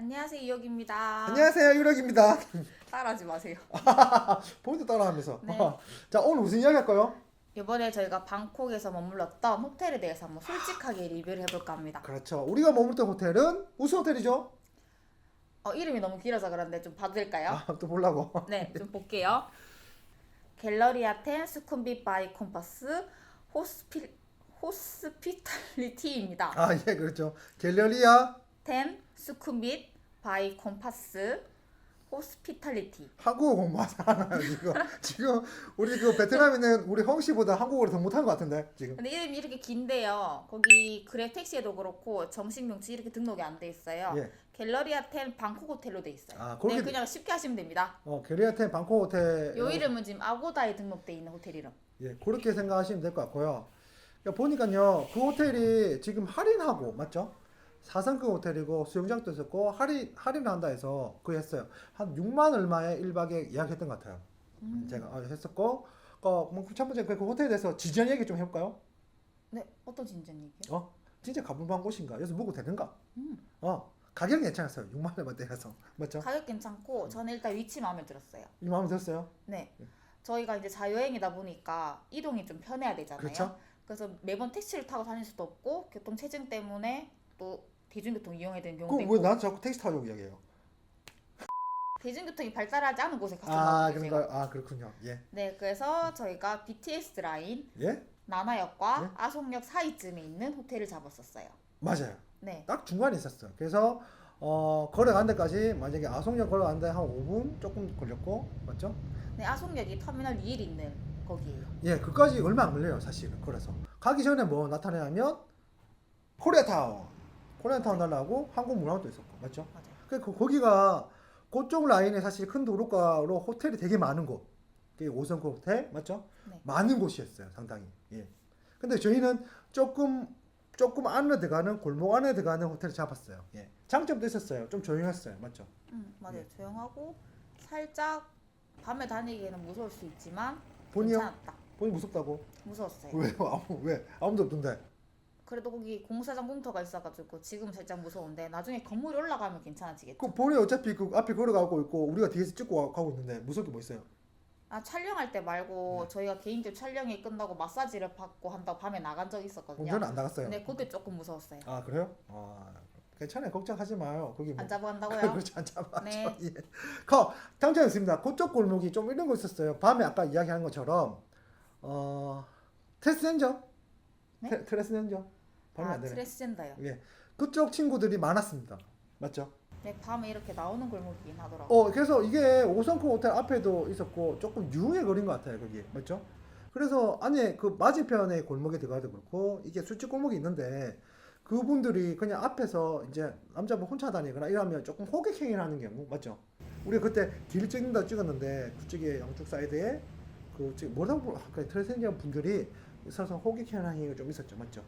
안녕하세요 이혁입니다. 안녕하세요 유력입니다. 따라하지 마세요. 본인도 따라하면서. 네. 자 오늘 무슨 이야기 할까요? 이번에 저희가 방콕에서 머물렀던 호텔에 대해서 한번 솔직하게 리뷰를 해볼까 합니다. 그렇죠. 우리가 머물던 호텔은 우수 호텔이죠. 어, 이름이 너무 길어서 그런데 좀 봐도 될까요? 아, 또 보려고. 네, 좀 볼게요. 갤러리아 텐 스쿰빗 바이 콤파스 호스피 호스피탈리티입니다. 아 예 그렇죠. 갤러리아 텐 스쿰빗 바이 콤파스 호스피탈리티. 한국어 공부하잖아요 지금. 지금 우리 그 베트남에 있는 우리 홍 씨보다 한국어를 더 못한 것 같은데 지금. 근데 이름이 이렇게 긴데요. 거기 그랩 택시에도 그렇고 정식 명칭 이렇게 등록이 안 돼 있어요. 예. 갤러리아 텐 방콕 호텔로 돼 있어요. 아, 네, 거기- 그냥 쉽게 하시면 됩니다. 어 갤러리아 텐 방콕 호텔. 요 이름은 지금 아고다에 등록돼 있는 호텔 이름. 예 그렇게 생각하시면 될 것 같고요. 그러니까 보니까요 그 호텔이 지금 할인하고 맞죠? 4성급 호텔이고 수영장도 있었고 할인 할인을 한다 해서 그 했어요. 한 6만 얼마에 1박에 예약했던 것 같아요. 음. 제가 어, 했었고 어, 첫 번째 그 호텔에 대해서 지전 얘기 좀 해볼까요? 네, 어떤 진전 얘기요? 어 진짜 가볼만한 곳인가? 여기서 묵어도 되는가? 음. 어 가격은 괜찮았어요. 6만 원만 대해서 맞죠? 가격 괜찮고 저는 일단 위치 마음에 들었어요. 이 마음에 들었어요? 네. 저희가 이제 자유여행이다 보니까 이동이 좀 편해야 되잖아요. 그렇죠? 그래서 매번 택시를 타고 다닐 수도 없고 교통 체증 때문에 또 대중교통 이용해야 되는 경우도 있고 그왜 나한테 자꾸 택시 타려고 이야기해요? 대중교통이 발달하지 않은 곳에. 아 그런가요? 아 그렇군요. 예 네, 그래서 저희가 BTS 라인 예? 나나역과 네? 아송역 사이쯤에 있는 호텔을 잡았었어요. 맞아요. 네. 딱 중간에 있었어요. 그래서 어 걸어간 데까지 만약에 아송역 걸어간 데한 5분 조금 걸렸고 맞죠? 네, 아송역이 터미널 2일 있는 거기에요. 예, 그까지 얼마 안 걸려요, 사실은. 그래서 가기 전에 뭐 나타내냐면 코리아타운, 코리아타운 달라고 한국 문화원도 있었고, 맞죠? 맞아요. 그 그- 거기가 그쪽 라인에 사실 큰 도로가로 호텔이 되게 많은 곳, 그게 5성급 호텔, 맞죠? 네. 많은 곳이었어요, 상당히. 예. 근데 저희는 조금 조금 안에 들어가는 골목 안에 들어가는 호텔을 잡았어요. 예. 장점도 있었어요. 좀 조용했어요, 맞죠? 음, 맞아요. 예. 조용하고 살짝 밤에 다니기에는 무서울 수 있지만 본이요? 괜찮았다. 본이 무섭다고? 무서웠어요. 왜 아무 왜 아무도 없던데? 그래도 거기 공사장 공터가 있어가지고 지금 살짝 무서운데 나중에 건물이 올라가면 괜찮아지겠죠. 그 본이 어차피 그 앞에 걸어가고 있고 우리가 뒤에서 찍고 가- 가고 있는데 무서울 게뭐 있어요? 아 촬영할 때 말고 네. 저희가 개인적 촬영이 끝나고 마사지를 받고 한다고 밤에 나간 적이 있었거든요. 저는 안 나갔어요. 근데 그때 조금 무서웠어요. 아 그래요? 아 괜찮아요. 걱정하지 마요. 거기 뭐 안 잡아간다고요? 그렇지 안 잡아죠. 네. 예. 그 당장 있습니다. 그쪽 골목이 좀 이런 거 있었어요. 밤에 아까 이야기한 것처럼 어 트레스젠저, 네? 테- 트레스젠 저 밤에 아안 되네. 트레스젠더요. 예, 그쪽 친구들이 많았습니다. 맞죠? 네 밤에 이렇게 나오는 골목이긴 하더라고. 어 그래서 이게 오성크 호텔 앞에도 있었고 조금 유흥의 거리인 것 같아요 거기 맞죠? 그래서 안에 그 맞은편에 골목에 들어가도 그렇고 이게 술집 골목이 있는데 그분들이 그냥 앞에서 이제 남자분 혼자 다니거나 이러면 조금 호객 행위를 하는 경우 맞죠? 우리 그때 길 찍는다 찍었는데 그쪽에 양쪽 사이드에 그 지금 뭐라고 아까 트레센저 분들이 있어서 호객 행위를 하는 경우가 좀 있었죠 맞죠?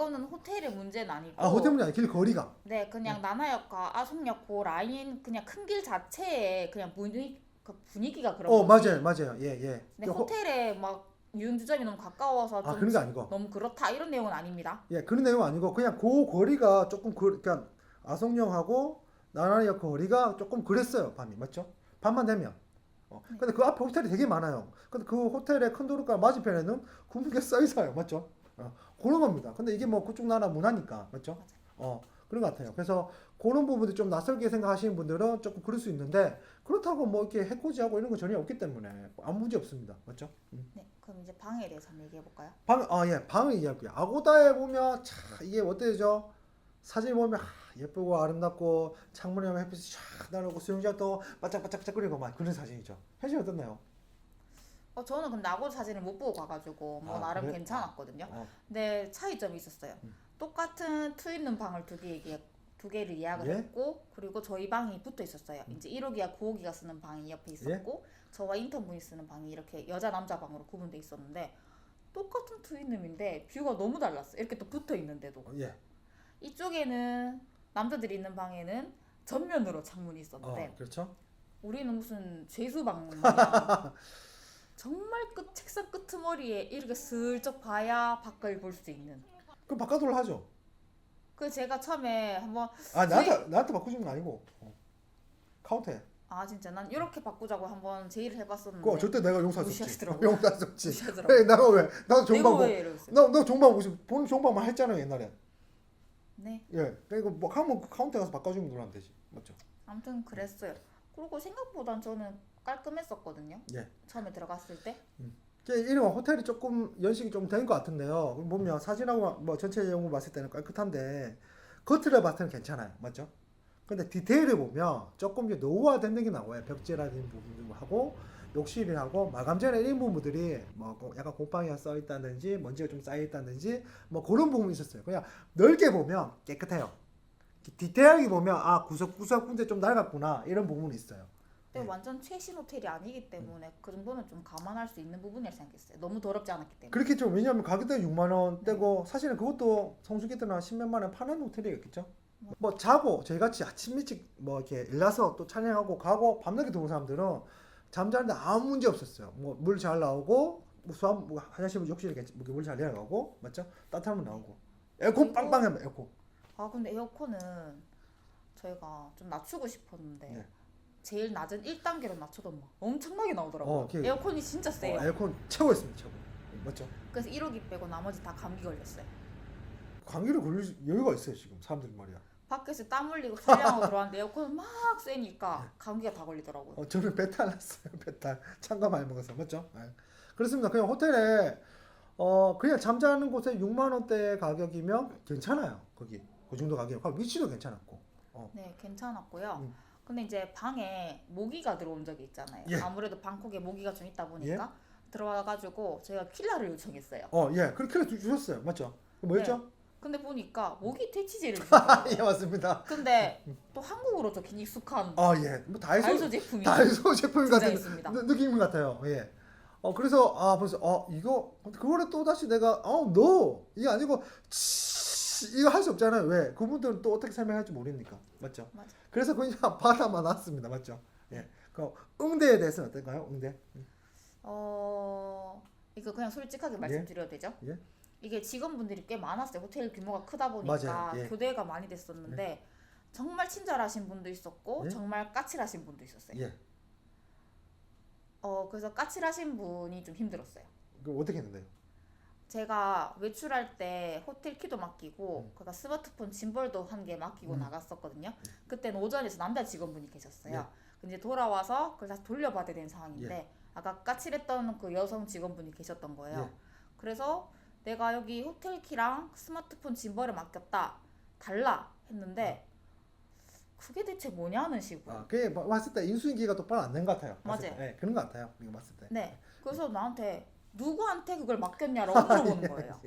이거는 호텔의 문제는 아니고. 아 호텔 문이 아니라 길 거리가 네, 그냥 나나역과 아송역 그 라인 그냥 큰 길 자체에 그냥 분위 그 분위기가 그런 어 거지. 맞아요 맞아요 예예 근데 호텔에 막 유흥주점이 너무 가까워서 아좀 그런 게 아니고 너무 그렇다 이런 내용은 아닙니다. 예, 그런 내용 아니고 그냥 그 거리가 조금 그 그러니까 아송역하고 나나역 거리가 조금 그랬어요 밤이 맞죠? 밤만 되면. 어. 네. 근데 그 앞에 호텔이 되게 많아요. 근데 그 호텔의 큰 도로가 맞은편에는 써 있어요, 맞죠? 어, 그런 겁니다. 근데 이게 뭐 그쪽 나라 문화니까 맞죠? 맞아요. 어 그런 것 같아요. 그래서 그런 부분들 좀 낯설게 생각하시는 분들은 조금 그럴 수 있는데 그렇다고 뭐 이렇게 해코지하고 이런 거 전혀 없기 때문에 아무 문제 없습니다, 맞죠? 음. 네, 그럼 이제 방에 대해서 한번 얘기해 볼까요? 방, 아, 예, 방을 이야기해요. 아고다에 보면, 차, 이게 어때죠? 사진 보면, 아, 예쁘고 아름답고, 창문에 보면 햇빛이 쫙 나르고, 수영장도 바짝바짝 바짝 거리고, 막 그런 사진이죠. 현실 어떻나요? 어 저는 근데 아고 사진을 못 보고 가가지고 뭐 아, 나름 그래? 괜찮았거든요. 어, 근데 차이점이 있었어요. 음. 똑같은 투 있는 방을 두 개 얘기 두 개를 예약을 예? 했고 그리고 저희 방이 붙어 있었어요. 이제 1호기와 9호기가 쓰는 방이 옆에 있었고 예? 저와 인턴분이 쓰는 방이 이렇게 여자 남자 방으로 구분돼 있었는데 똑같은 트윈룸인데 뷰가 너무 달랐어. 요 이렇게 또 붙어 있는데도 어, 예. 이쪽에는 남자들이 있는 방에는 전면으로 창문이 어, 있었는데 그렇죠? 우리는 무슨 죄수방 마냥 정말 끝 책상 끄트머리에 이렇게 슬쩍 봐야 밖을 볼 수 있는 그럼 바깥으로 하죠. 그 제가 처음에 한번 아 나한테 나한테 바꾸신 건 아니고 어. 카운터에. 아 진짜 난 이렇게 바꾸자고 한번 제의를 해봤었는데 그거 절대 내가 용서했었지. 무시하시더라고요. 용서했었지. 무시하더라고요. 그래 내가 왜 나도 종방 내가 뭐, 왜 이러겠어요? 나너 종방 무슨 본 종방만 했잖아요 옛날에. 네 예. 그러니까 뭐 하면 그 카운터에 가서 바꿔주면 누르면 되지. 맞죠? 아무튼 그랬어요. 그리고 생각보단 저는 깔끔했었거든요. 예. 처음에 들어갔을 때. 이게 이런 호텔이 조금 연식이 좀 된 것 같은데요. 그럼 보면 사진하고 뭐 전체 내용을 봤을 때는 깨끗한데 겉으로 봤을 때는 괜찮아요. 맞죠? 근데 디테일을 보면 조금 이제 노후화된 게 나와요. 벽지라는 부분하고 욕실이하고 마감재나 이런 부분들이 뭐 고- 약간 곰팡이가 써 있다든지 먼지가 좀 쌓여 있다든지 뭐 그런 부분이 있었어요. 그냥 넓게 보면 깨끗해요. 디테일하게 보면 아 구석구석 군데 좀 낡았구나 이런 부분이 있어요. 근데 네. 완전 최신 호텔이 아니기 때문에 그 정도는 좀 감안할 수 있는 부분이라 생각했어요. 너무 더럽지 않았기 때문에. 그렇겠죠. 왜냐하면 가격대 6만 원대고 사실은 그것도 성수기들은 한 10몇만 원 파는 호텔이겠죠. 뭐 자고 저희 같이 아침 일찍 뭐 이렇게 일나서 또 촬영하고 가고 밤늦게 들어온 사람들은 잠자는데 아무 문제 없었어요. 뭐 물 잘 나오고 뭐 수압 뭐 화장실 욕실에 물잘 내려가고 맞죠? 따뜻한 물 나오고 에어컨 빵빵해 에어컨. 아 근데 에어컨은 저희가 좀 낮추고 싶었는데 네. 제일 낮은 1단계로 낮춰도 막 엄청나게 나오더라고요. 어, 에어컨이 진짜 어, 세요. 에어컨 최고였습니다. 최고. 맞죠? 그래서 1호기 빼고 나머지 다 감기 걸렸어요. 감기를 걸릴 여유가 있어요 지금 사람들이 말이야. 밖에서 땀 흘리고 촬영하고 들어왔는데 에어컨 막 세니까 감기가 다 걸리더라고요. 어, 저는 배탈 났어요. 배탈. 참가 많이 먹어서 맞죠? 네. 그렇습니다. 그냥 호텔에 어 그냥 잠자는 곳에 6만 원대 가격이면 괜찮아요. 거기 그 정도 가격. 그 위치도 괜찮았고. 네, 괜찮았고요. 음. 근데 이제 방에 모기가 들어온 적이 있잖아요. 예. 아무래도 방콕에 모기가 좀 있다 보니까 들어와가지고 제가 킬러를 요청했어요. 어 예, 그렇게 주셨어요. 맞죠? 그 뭐였죠? 근데 보니까 모기 퇴치제를 주더라고요. 예 맞습니다. 근데 또 한국으로 좋긴 익숙한 아 예, 뭐 다이소 다이소 제품이 다이소 제품 진짜 같은. 느- 느낌 같아요. 예. 어 그래서 아 벌써 어 이거 그거를 또 다시 내가 어너 이게 아니고 치, 이거 할 수 없잖아요. 왜? 그분들은 또 어떻게 설명할지 모르니까 맞죠? 맞아. 그래서 그냥 바다만 놨습니다. 맞죠? 예. 그 응대에 대해서는 어떨까요? 응대. 어 이거 그냥 솔직하게 말씀드려도 되죠? 예. 이게 직원분들이 꽤 많았어요. 호텔 규모가 크다 보니까 맞아요. 예. 교대가 많이 됐었는데 정말 친절하신 분도 있었고 예. 정말 까칠하신 분도 있었어요. 예. 어 그래서 까칠하신 분이 좀 힘들었어요. 그 어떻게 했는데요? 제가 외출할 때 호텔 키도 맡기고 그러니까 스마트폰 짐벌도 한 개 맡기고 음. 나갔었거든요. 그때는 오전에서 남자 직원분이 계셨어요. 예. 근데 돌아와서 그걸 다시 돌려받아야 되는 상황인데 아까 까칠했던 그 여성 직원분이 계셨던 거예요. 예. 그래서 내가 여기 호텔 키랑 스마트폰 짐벌을 맡겼다 달라 했는데 그게 대체 뭐냐는 식으로. 아, 그게 봐- 봤을 때 인수인계가 똑바로 안 된 것 같아요. 맞아요. 때. 예, 그런 것 같아요. 이거 봤을 때. 네. 그래서 나한테 누구한테 그걸 맡겼냐라고 물어보는 거예요.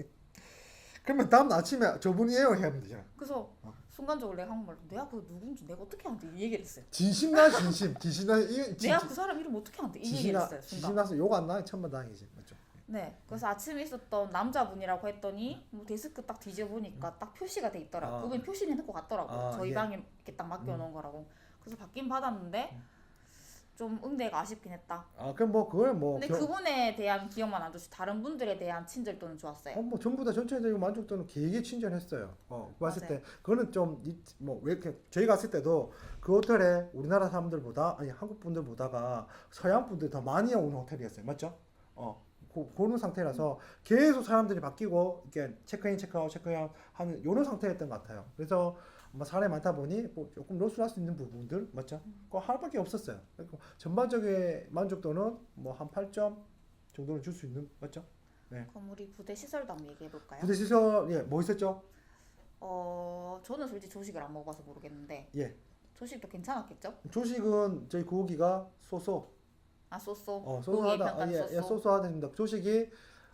그러면 다음 날 아침에 저분이에요 해야 되잖아. 그래서 어. 순간적으로 내가 한국말로 내가 그 누군지 내가 어떻게 하는데 이 얘기를 했어요. 진심나 진심. 진심나 이 내가 그 사람 이름 어떻게 하는데 이 얘기를 진심나 했어요. 순간. 진심나서 욕 안 나게 천만 다행이지. 맞죠? 네. 그래서 아침에 있었던 남자분이라고 했더니 뭐 데스크 딱 뒤져보니까 딱 표시가 돼 있더라고. 아. 그분 표시는 해놓고 갔더라고. 아, 저희 예. 방에 이렇게 딱 맡겨놓은 거라고. 그래서 받긴 받았는데 좀 응대가 아쉽긴 했다. 아, 그럼 뭐 그걸 뭐 근데 겨- 그분에 대한 기억만 안 좋지 다른 분들에 대한 친절도는 좋았어요. 어, 뭐 전부 다 전체적인 만족도는 되게 친절했어요. 어, 봤을 맞아요. 때 그거는 좀 뭐 왜 이렇게 저희 갔을 때도 그 호텔에 우리나라 사람들보다 아니 한국 분들보다가 서양 분들이 더 많이 오는 호텔이었어요. 맞죠? 어. 고, 그런 상태라서 계속 사람들이 바뀌고 이렇게 체크인 체크아웃 체크아웃 하는 이런 상태였던 것 같아요. 그래서 뭐 사람이 많다 보니 뭐 조금 로스할 수 있는 부분들 맞죠? 그거 하나밖에 없었어요. 그러니까 전반적인 만족도는 뭐 한 8점 정도는 줄 수 있는 맞죠? 그럼 우리 부대 시설도 한번 얘기해 볼까요? 부대 시설 예뭐 있었죠? 어 저는 솔직히 조식을 안 먹어봐서 모르겠는데 예. 조식도 괜찮았겠죠? 조식은 저희 고기가 소소 아 쏘쏘 어 소소하다 아, 예, 예 쏘쏘 소소하답니다. 조식이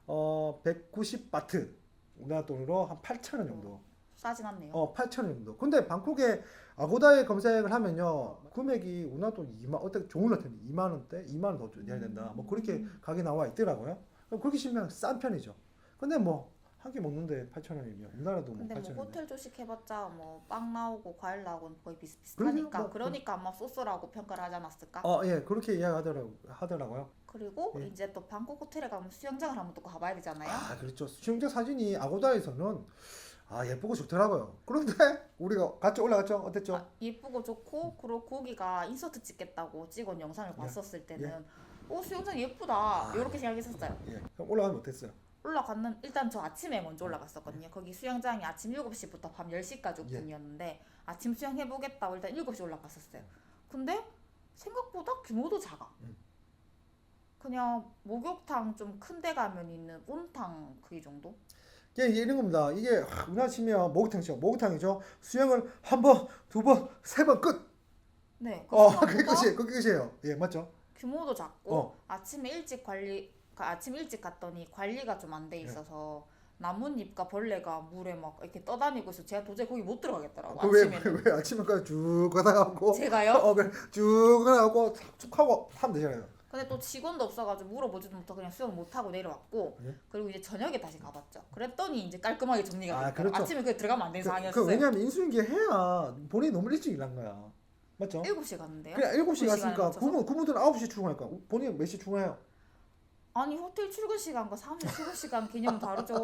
어 190바트 우리나라 돈으로 한 8천 원 정도. 싸진 않네요. 어 8천 원 정도. 근데 방콕에 아고다에 검색을 하면요 금액이 우리나라 돈 2만 어떻게 좋은 호텔이 2만 원대 2만 원 더 내야 된다. 뭐 그렇게 가게 나와 있더라고요. 그럼 그렇게 치면 싼 편이죠. 근데 뭐한개 먹는데 8천 원이면 우리나라도 뭐 근데 8천 뭐 원. 호텔 조식 해봤자 뭐 빵 나오고 과일 나오고는 거의 비슷비슷하니까 뭐, 그러니까 아마 소스라고 평가를 하지 않았을까? 어 예 그렇게 이야기하더라고 하더라고요. 그리고 예. 이제 또 방콕 호텔에 가면 수영장을 한번 또 가봐야 되잖아요. 아 그렇죠. 수영장 사진이 아고다에서는 아 예쁘고 좋더라고요. 그런데 우리가 같이 올라갔죠? 어땠죠? 아, 예쁘고 좋고 그리고 거기가 인서트 찍겠다고 찍은 영상을 봤었을 때는 오 수영장 예쁘다 이렇게 생각했었어요. 예. 그럼 올라가면 어땠어요? 올라갔는 일단 저 아침에 먼저 올라갔었거든요. 거기 수영장이 아침 7시부터 밤 10시까지 예. 오픈이었는데 아침 수영 해 보겠다고 일단 7시 올라갔었어요. 근데 생각보다 규모도 작아. 음. 그냥 목욕탕 좀 큰 데 가면 있는 온탕 그 정도? 이게 이런 겁니다. 이게 하, 우리나라 치면 목욕탕이죠. 목욕탕이죠. 수영을 한 번, 두 번, 세 번 끝. 네. 그 어, 생각보다 그게 끝이에요. 그게 끝이에요. 예, 맞죠? 규모도 작고 어. 아침에 일찍 관리 그 아침 일찍 갔더니 관리가 좀 안돼 예. 있어서 나뭇잎과 벌레가 물에 막 이렇게 떠다니고 있어. 제가 도저히 거기 못 들어가겠더라고. 그 왜, 아침에는. 왜, 왜 아침에까지 쭉 가다가고 제가요? 어, 그래. 쭉 가다가고 쭉 하고 하면 되잖아요. 근데 또 직원도 없어가지고 물어보지도 못하고 그냥 수영 못하고 내려왔고 예? 그리고 이제 저녁에 다시 가봤죠. 그랬더니 이제 깔끔하게 정리가 아, 됐고 그렇죠. 아침에 그 들어가면 안 되는 그, 상황이었어요. 그 왜냐면 인수인계 해야 본인이 너무 일찍 일한 거야. 맞죠? 7시 갔는데요. 그래 7시 그 시간에 갔으니까? 그분 그분들은 9시 출근할 거야. 본인 몇시 출근해요? 아니 호텔 출근 시간과 사무실 출근 시간 개념은 다르죠.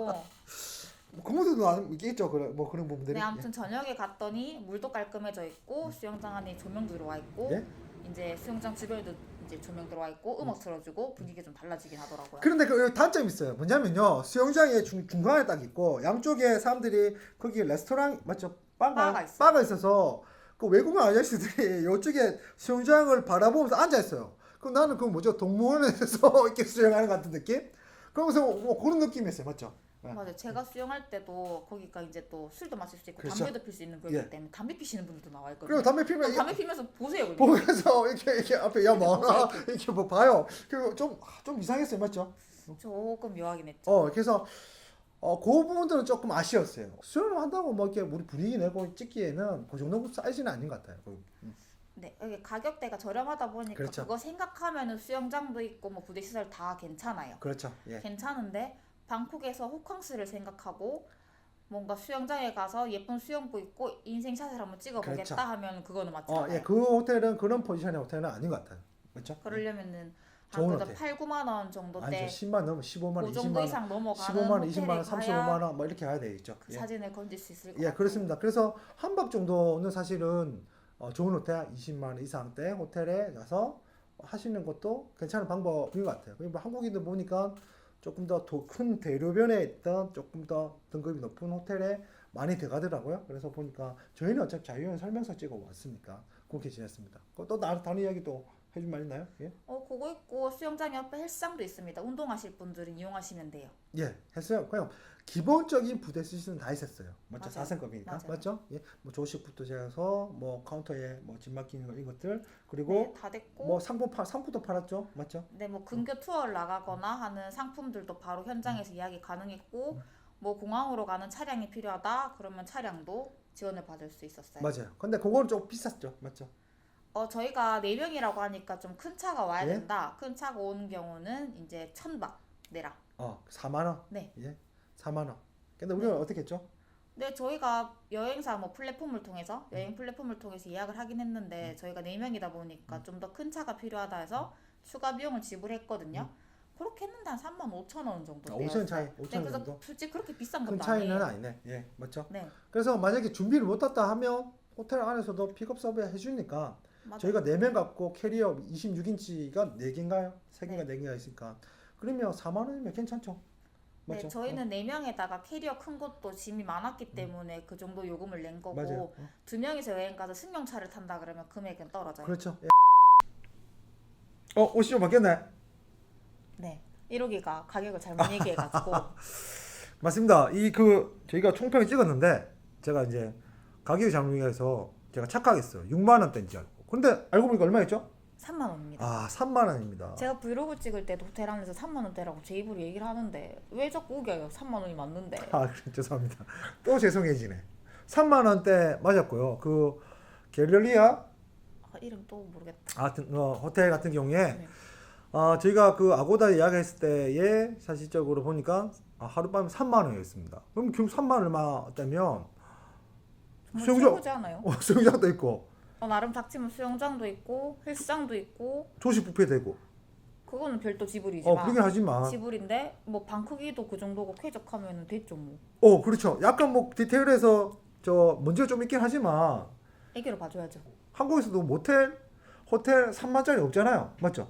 뭐 그분들도 안 있겠죠. 그래 뭐 그런 부분들이. 네, 아무튼 저녁에 갔더니 물도 깔끔해져 있고 수영장 안에 조명 들어와 있고 예? 이제 수영장 주변에도 이제 조명 들어와 있고 음악 틀어주고 분위기 좀 달라지긴 하더라고요. 그런데 그 단점이 있어요. 뭐냐면요. 수영장의 중, 중간에 딱 있고 양쪽에 사람들이 거기 레스토랑 맞죠? 바가 바가 있어요. 바가 있어서 그 외국인 아저씨들이 이쪽에 수영장을 바라보면서 앉아 있어요. 그럼 나는 그 뭐죠? 동물원에서 이렇게 수영하는 것 같은 느낌? 그러면서 뭐 그런 느낌이었어요. 맞죠? 네. 맞아요. 제가 수영할 때도 거기가 이제 또 술도 마실 수 있고 그렇죠. 담배도 필 수 있는 예. 때문에 담배 피시는 분들도 나와 있거든요. 그리고 담배 피면 이- 담배 피면서 보세요. 그냥. 보면서 이렇게 이렇게 앞에 야 뭐하나 이렇게 뭐 봐요. 그리고 좀좀 이상했어요. 맞죠? 조금 묘하긴 했죠. 어 그래서 어, 그 부분들은 조금 아쉬웠어요. 수영을 한다고 뭐 이렇게 우리 분위기 내고 찍기에는 그 정도 사이즈는 아닌 것 같아요. 그, 음. 네, 여기 가격대가 저렴하다 보니까 그렇죠. 그거 생각하면은 수영장도 있고 뭐 부대 시설 다 괜찮아요. 그렇죠. 예. 괜찮은데 방콕에서 호캉스를 생각하고 뭔가 수영장에 가서 예쁜 수영복 입고 인생샷을 한번 찍어보겠다 그렇죠. 하면 그거는 맞지 어. 예, 그 호텔은 그런 포지션의 호텔은 아닌 것 같아요. 그렇죠? 그러려면은 한 그래도 호텔. 8, 9만 원 정도 아니죠. 때 10만 넘으면 15만 원, 그 20만 정도 원, 이상 넘어가는 15만 원, 호텔에 20만 원, 가야 35만 원 뭐 이렇게 가야 되겠죠. 그 예. 사진을 건질 수 있을 것 예, 같아요. 그렇습니다. 그래서 한 박 정도는 사실은 어, 좋은 호텔 20만 원 이상대 호텔에 가서 하시는 것도 괜찮은 방법인 것 같아요. 그리고 한국인들 보니까 조금 더 큰 대로변에 있던 조금 더 등급이 높은 호텔에 많이 들어가더라고요. 그래서 보니까 저희는 어차피 자유여행 설명서 찍어 왔으니까 그렇게 지냈습니다. 그거 또 다른 다른 이야기도 해줄 말 있나요? 예, 어, 그거 있고 수영장 옆에 헬스장도 있습니다. 운동하실 분들은 이용하시면 돼요. 예, 했어요. 그냥 기본적인 부대 시스템 다 있었어요. 맞아요. 4성급이니까 맞아요. 맞죠? 예, 뭐 조식부터 해서 뭐 카운터에 뭐짐 맡기는 거 이것들 네, 그리고 다 됐고 뭐 상품 팔 상품도 팔았죠, 맞죠? 네, 뭐 근교 투어를 나가거나 하는 상품들도 바로 현장에서 이야기 가능했고 뭐 공항으로 가는 차량이 필요하다 그러면 차량도 지원을 받을 수 있었어요. 맞아요. 근데 그거는 좀 비쌌죠, 맞죠? 어 저희가 네 명이라고 하니까 좀 큰 차가 와야 예? 된다. 큰 차가 오는 경우는 이제 천박 내라. 어, 4만 원. 네. 예, 4만 원. 근데 우리는 어떻게 했죠? 네, 저희가 여행사 뭐 플랫폼을 통해서 음. 여행 플랫폼을 통해서 예약을 하긴 했는데 저희가 네 명이다 음. 보니까 좀 더 큰 차가 필요하다 해서 추가 비용을 지불했거든요. 그렇게 했는데 한 3만 5천 원 정도 아, 돼요. 5천 원 차이, 네, 5천 원 그래서 정도. 솔직히 그렇게 비싼 큰 것도 차이는 아니에요. 아니네. 예, 맞죠? 네, 그래서 만약에 준비를 못 했다 하면 호텔 안에서도 픽업 서비스 해주니까 맞아요. 저희가 4명 갖고 캐리어 26인치가 4개인가요? 3개가 네. 4개가 있으니까 그러면 4만 원이면 괜찮죠? 네, 맞죠? 저희는 네 명에다가 캐리어 큰 것도 짐이 많았기 때문에 그 정도 요금을 낸 어, 거고 맞아요. 어, 두 명이서 여행 가서 승용차를 탄다 그러면 금액은 떨어져요. 그렇죠. 예. 어, 옷이 좀 바뀌었네. 네, 1호기가 가격을 잘못 얘기해가지고 맞습니다. 이 그 저희가 총평을 찍었는데 제가 이제 가격이 잘못해서 제가 착각했어요. 6만 원대인 줄 알고. 근데 알고 보니까 얼마였죠? 3만 원입니다. 아, 3만 원입니다. 제가 브이로그 찍을 때도 호텔 안에서 3만 원대라고 제 입으로 얘기를 하는데 왜 자꾸 우겨요? 3만 원이 맞는데. 아, 그래, 죄송합니다. 또 죄송해지네. 3만 원대 맞았고요. 그 갤러리아 아, 이름 또 모르겠다. 같은 어, 호텔 같은 경우에 네. 어, 저희가 그 아고다 예약했을 때에 사실적으로 보니까 아, 하룻밤에 3만 원이었습니다. 그럼 결국 3만 얼마였다면 정말 최고지 않아요? 어, 수영장도 있고 어, 나름 닥치면 수영장도 있고 헬스장도 있고 조식 뷔페 되고 그거는 별도 어 지불이지만 그러긴 하지만 지불인데 뭐 방 크기도 그 정도고 쾌적하면 됐죠 뭐. 어 그렇죠. 약간 뭐 디테일해서 저 문제가 좀 있긴 하지만 애기로 봐줘야죠. 한국에서도 모텔, 호텔 3만짜리 없잖아요. 맞죠?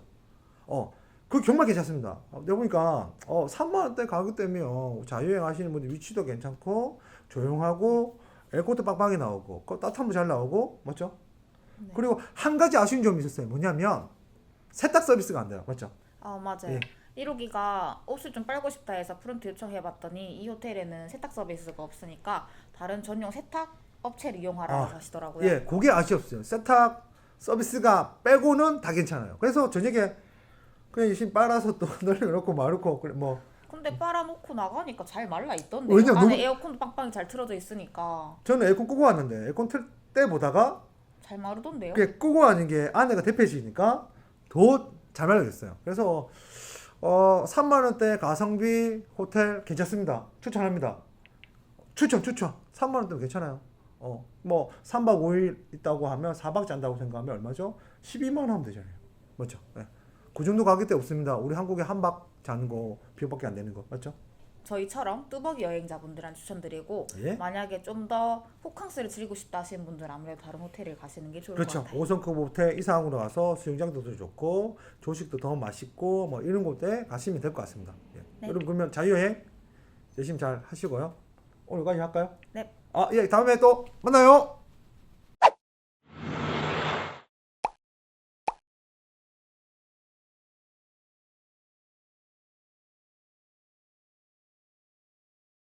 어, 그 정말 괜찮습니다. 어, 내가 보니까 어, 3만 원대 가격대면 자유여행 하시는 분들 위치도 괜찮고 조용하고 에어컨도 빵빵히 나오고 그 따뜻한 물 잘 나오고 맞죠? 네. 그리고 한 가지 아쉬운 점이 있었어요. 뭐냐면 세탁 서비스가 안 돼요. 맞죠? 아 맞아요. 예. 1호기가 옷을 좀 빨고 싶다 해서 프론트 요청해봤더니 이 호텔에는 세탁 서비스가 없으니까 다른 전용 세탁 업체를 이용하라고 아, 하시더라고요. 예, 그게 아쉬웠어요. 세탁 서비스가 빼고는 다 괜찮아요. 그래서 저녁에 그냥 열심히 빨아서 또 널려놓고 마르고 그래 뭐 근데 빨아놓고 나가니까 잘 말라 있던데. 왜냐, 안에 너무- 에어컨도 빵빵히 잘 틀어져 있으니까 저는 에어컨 끄고 왔는데 에어컨 틀 때 보다가 잘 마르던데요. 그게 끄고 하는 게 안에가 대패지니까 더 잘 말려졌어요. 그래서 어 3만 원대 가성비 호텔 괜찮습니다. 추천합니다. 추천 추천. 3만 원대 괜찮아요. 어 뭐 3박 5일 있다고 하면 4박 잔다고 생각하면 얼마죠? 12만 원 하면 되잖아요. 맞죠? 예. 그 정도 가격대 없습니다. 우리 한국에 한박 자는 거 비용밖에 안 되는 거 맞죠? 저희처럼 뚜벅이 여행자분들한테 추천드리고 예. 만약에 좀 더 호캉스를 즐기고 싶다 하시는 분들은 아무래도 다른 호텔을 가시는 게 좋을 그렇죠. 것 같아요. 5성급 호텔 이상으로 가서 수영장도 더 좋고 조식도 더 맛있고 뭐 이런 곳에 가시면 될 것 같습니다. 예. 네. 여러분 그러면 자유여행 열심히 잘 하시고요. 오늘 여기까지 할까요? 네. 아, 예, 다음에 또 만나요.